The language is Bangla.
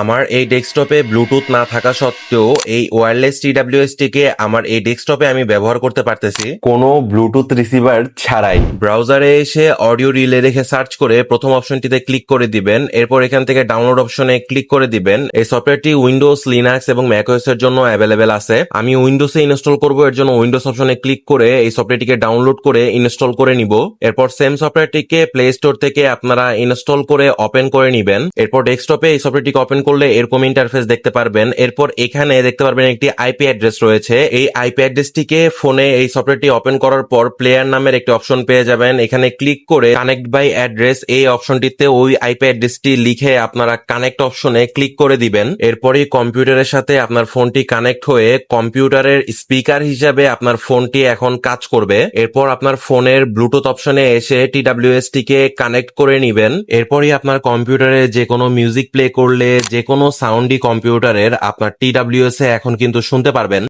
আমার এই ডেস্কটপে ব্লুটুথ না থাকা সত্ত্বেও এই ওয়্যারলেস টিডাব্লিউএস টিকে আমার এই ডেস্কটপে আমি ব্যবহার করতে পারতেছি। কোনো ব্লুটুথ রিসিভার ছাড়াই। ব্রাউজারে এসে অডিও রিলে রেখে সার্চ করে প্রথম অপশনটিতে ক্লিক করে দিবেন। এরপর এখান থেকে ডাউনলোড অপশনে ক্লিক করে দিবেন। এই সফটওয়্যারটি উইন্ডোজ লিনাক্স এবং ম্যাকওএস এর জন্য অ্যাভেলেবেল আছে। আমি উইন্ডোজে ইনস্টল করব এর জন্য উইন্ডোজ অপশনে ক্লিক করে এই সফটওয়্যারটিকে ডাউনলোড করে ইনস্টল করে নিব। এরপর সেম সফটওয়্যারটিকে প্লে স্টোর থেকে আপনারা ইনস্টল করে ওপেন করে নিবেন। এরপর ডেস্কটপে এই সফটওয়্যারটিকে ওপেন করলে এরকম ইন্টারফেস দেখতে পারবেন। এরপর এখানে দেখতে পারবেন একটি আইপি অ্যাড্রেস রয়েছে। এই আইপি অ্যাড্রেসটিকে ফোনে এই সফটওয়্যারটি ওপেন করার পর প্লেয়ার নামের একটি অপশন পেয়ে যাবেন। এখানে ক্লিক করে কানেক্ট বাই অ্যাড্রেস এই অপশনটিতে ওই আইপি অ্যাড্রেসটি লিখে আপনারা কানেক্ট অপশনে ক্লিক করে দিবেন। এরপরই কম্পিউটারের সাথে আপনার ফোনটি কানেক্ট হয়ে কম্পিউটারের স্পিকার হিসাবে আপনার ফোনটি এখন কাজ করবে। এরপর আপনার ফোনের ব্লুটুথ অপশনে এসে টিডাব্লিউএস টিকে কানেক্ট করে নিবেন। এরপরই আপনার কম্পিউটারে যে কোনো মিউজিক প্লে করলে যে কোনো সাউন্ডই কম্পিউটারের আপনার টিডাব্লিউএস এ এখন কিন্তু শুনতে পারবেন।